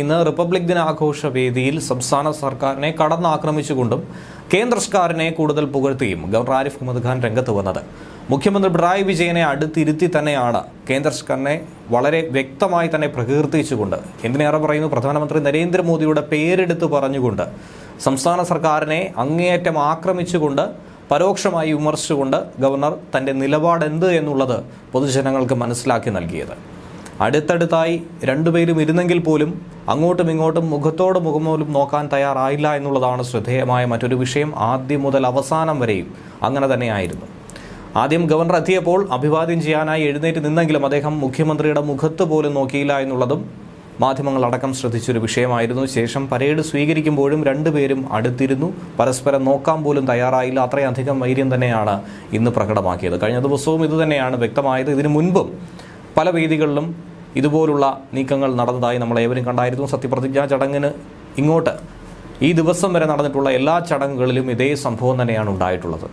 ഇന്ന് റിപ്പബ്ലിക് ദിനാഘോഷ വേദിയിൽ സംസ്ഥാന സർക്കാരിനെ കടന്നാക്രമിച്ചുകൊണ്ടും കേന്ദ്ര സർക്കാരിനെ കൂടുതൽ പുകഴ്ത്തിയും ഗവർണർ ആരിഫ് മുഹമ്മദ് ഖാൻ രംഗത്ത് വന്നത്. മുഖ്യമന്ത്രി പിണറായി വിജയനെ അടുത്തിരുത്തി തന്നെയാണ് കേന്ദ്ര സർക്കാരിനെ വളരെ വ്യക്തമായി തന്നെ പ്രകീർത്തിച്ചുകൊണ്ട് എന്തിനേറെ പറയുന്നു? പ്രധാനമന്ത്രി നരേന്ദ്രമോദിയുടെ പേരെടുത്ത് പറഞ്ഞുകൊണ്ട് സംസ്ഥാന സർക്കാരിനെ അങ്ങേയറ്റം ആക്രമിച്ചുകൊണ്ട് പരോക്ഷമായി വിമർശിച്ചുകൊണ്ട് ഗവർണർ തന്റെ നിലപാടെന്ത് എന്നുള്ളത് പൊതുജനങ്ങൾക്ക് മനസ്സിലാക്കി നൽകിയത്. അടുത്തടുത്തായി രണ്ടുപേരും ഇരുന്നെങ്കിൽ പോലും അങ്ങോട്ടും ഇങ്ങോട്ടും മുഖത്തോട് മുഖം പോലും നോക്കാൻ തയ്യാറായില്ല എന്നുള്ളതാണ് ശ്രദ്ധേയമായ മറ്റൊരു വിഷയം ആദ്യം മുതൽ അവസാനം വരെയും അങ്ങനെ തന്നെയായിരുന്നു. ആദ്യം ഗവർണർ എത്തിയപ്പോൾ അഭിവാദ്യം ചെയ്യാനായി എഴുന്നേറ്റ് നിന്നെങ്കിലും അദ്ദേഹം മുഖ്യമന്ത്രിയുടെ മുഖത്ത് പോലും നോക്കിയില്ല എന്നുള്ളതും മാധ്യമങ്ങളടക്കം ശ്രദ്ധിച്ചൊരു വിഷയമായിരുന്നു. ശേഷം പരേഡ് സ്വീകരിക്കുമ്പോഴും രണ്ടുപേരും അടുത്തിരുന്നു. പരസ്പരം നോക്കാൻ പോലും തയ്യാറായില്ല. അത്രയധികം വൈര്യം തന്നെയാണ് ഇന്ന് പ്രകടമാക്കിയത്. കഴിഞ്ഞ ദിവസവും ഇതുതന്നെയാണ് വ്യക്തമായത്. ഇതിനു മുൻപും പല വേദികളിലും ഇതുപോലുള്ള നീക്കങ്ങൾ നടന്നതായി നമ്മൾ ഏവരും കണ്ടായിരുന്നു. സത്യപ്രതിജ്ഞാ ചടങ്ങിന് ഇങ്ങോട്ട് ഈ ദിവസം വരെ നടന്നിട്ടുള്ള എല്ലാ ചടങ്ങുകളിലും ഇതേ സംഭവം തന്നെയാണ് ഉണ്ടായിട്ടുള്ളത്.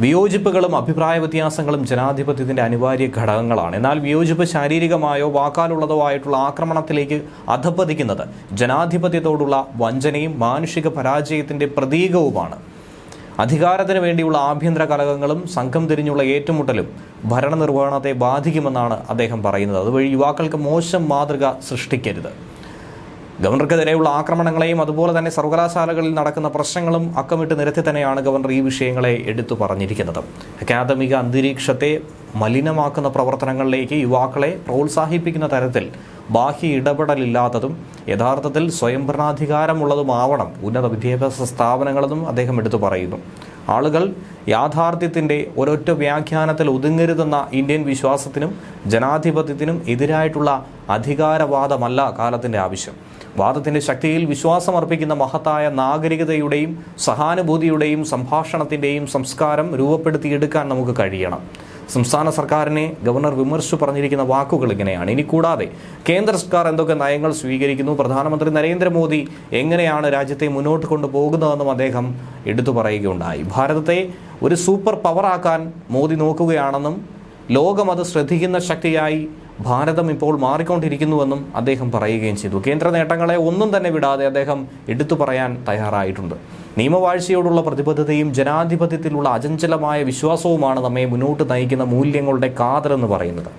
വിയോജിപ്പുകളും അഭിപ്രായ വ്യത്യാസങ്ങളും ജനാധിപത്യത്തിന്റെ അനിവാര്യ ഘടകങ്ങളാണ്. എന്നാൽ വിയോജിപ്പ് ശാരീരികമായോ വാക്കാലുള്ളതോ ആയിട്ടുള്ള ആക്രമണത്തിലേക്ക് അധപ്പതിക്കുന്നത് ജനാധിപത്യത്തോടുള്ള വഞ്ചനയും മാനുഷിക പരാജയത്തിന്റെ പ്രതീകവുമാണ്. അധികാരത്തിന് വേണ്ടിയുള്ള ആഭ്യന്തര കലഹങ്ങളും സംഘം തിരിഞ്ഞുള്ള ഏറ്റുമുട്ടലും ഭരണനിർവഹണത്തെ ബാധിക്കുമെന്നാണ് അദ്ദേഹം പറയുന്നത്. അതുവഴി യുവാക്കൾക്ക് മോശം മാതൃക സൃഷ്ടിക്കരുത്. ഗവർണർക്കെതിരെയുള്ള ആക്രമണങ്ങളെയും അതുപോലെ തന്നെ സർവകലാശാലകളിൽ നടക്കുന്ന പ്രശ്നങ്ങളും അക്കമിട്ട് നിരത്തി തന്നെയാണ് ഗവർണർ ഈ വിഷയങ്ങളെ എടുത്തു പറഞ്ഞിരിക്കുന്നത്. അക്കാദമിക അന്തരീക്ഷത്തെ മലിനമാക്കുന്ന പ്രവർത്തനങ്ങളിലേക്ക് യുവാക്കളെ പ്രോത്സാഹിപ്പിക്കുന്ന തരത്തിൽ ബാഹ്യ ഇടപെടലില്ലാത്തതും യഥാർത്ഥത്തിൽ സ്വയംഭരണാധികാരമുള്ളതുമാവണം ഉന്നത വിദ്യാഭ്യാസ സ്ഥാപനങ്ങളെന്നും അദ്ദേഹം എടുത്തു പറയുന്നു. ആളുകൾ യാഥാർത്ഥ്യത്തിന്റെ ഒരൊറ്റ വ്യാഖ്യാനത്തിൽ ഒതുങ്ങരുതെന്ന ഇന്ത്യൻ വിശ്വാസത്തിനും ജനാധിപത്യത്തിനും എതിരായിട്ടുള്ള അധികാരവാദമല്ല കാലത്തിന്റെ ആവശ്യം. വാദത്തിന്റെ ശക്തിയിൽ വിശ്വാസമർപ്പിക്കുന്ന മഹത്തായ നാഗരികതയുടെയും സഹാനുഭൂതിയുടെയും സംഭാഷണത്തിന്റെയും സംസ്കാരം രൂപപ്പെടുത്തിയെടുക്കാൻ നമുക്ക് കഴിയണം. സംസ്ഥാന സർക്കാരിനെ ഗവർണർ വിമർശിച്ചു പറഞ്ഞിരിക്കുന്ന വാക്കുകൾ ഇങ്ങനെയാണ്. ഇനി കൂടാതെ കേന്ദ്ര സർക്കാർ എന്തൊക്കെ നയങ്ങൾ സ്വീകരിക്കുന്നു? പ്രധാനമന്ത്രി നരേന്ദ്രമോദി എങ്ങനെയാണ് രാജ്യത്തെ മുന്നോട്ട് കൊണ്ടുപോകുന്നതെന്നും അദ്ദേഹം എടുത്തു പറയുകയുണ്ടായി. ഭാരതത്തെ ഒരു സൂപ്പർ പവറാക്കാൻ മോദി നോക്കുകയാണെന്നും ലോകം അത് ശ്രദ്ധിക്കുന്ന ശക്തിയായി ഭാരതം ഇപ്പോൾ മാറിക്കൊണ്ടിരിക്കുന്നുവെന്നും അദ്ദേഹം പറയുകയും ചെയ്തു. കേന്ദ്ര നേട്ടങ്ങളെ ഒന്നും തന്നെ വിടാതെ അദ്ദേഹം എടുത്തു പറയാൻ തയ്യാറായിട്ടുണ്ട്. നിയമവാഴ്ചയോടുള്ള പ്രതിബദ്ധതയും ജനാധിപത്യത്തിലുള്ള അചഞ്ചലമായ വിശ്വാസവുമാണ് നമ്മെ മുന്നോട്ട് നയിക്കുന്ന മൂല്യങ്ങളുടെ കാതലെന്ന് പറയുന്നത്.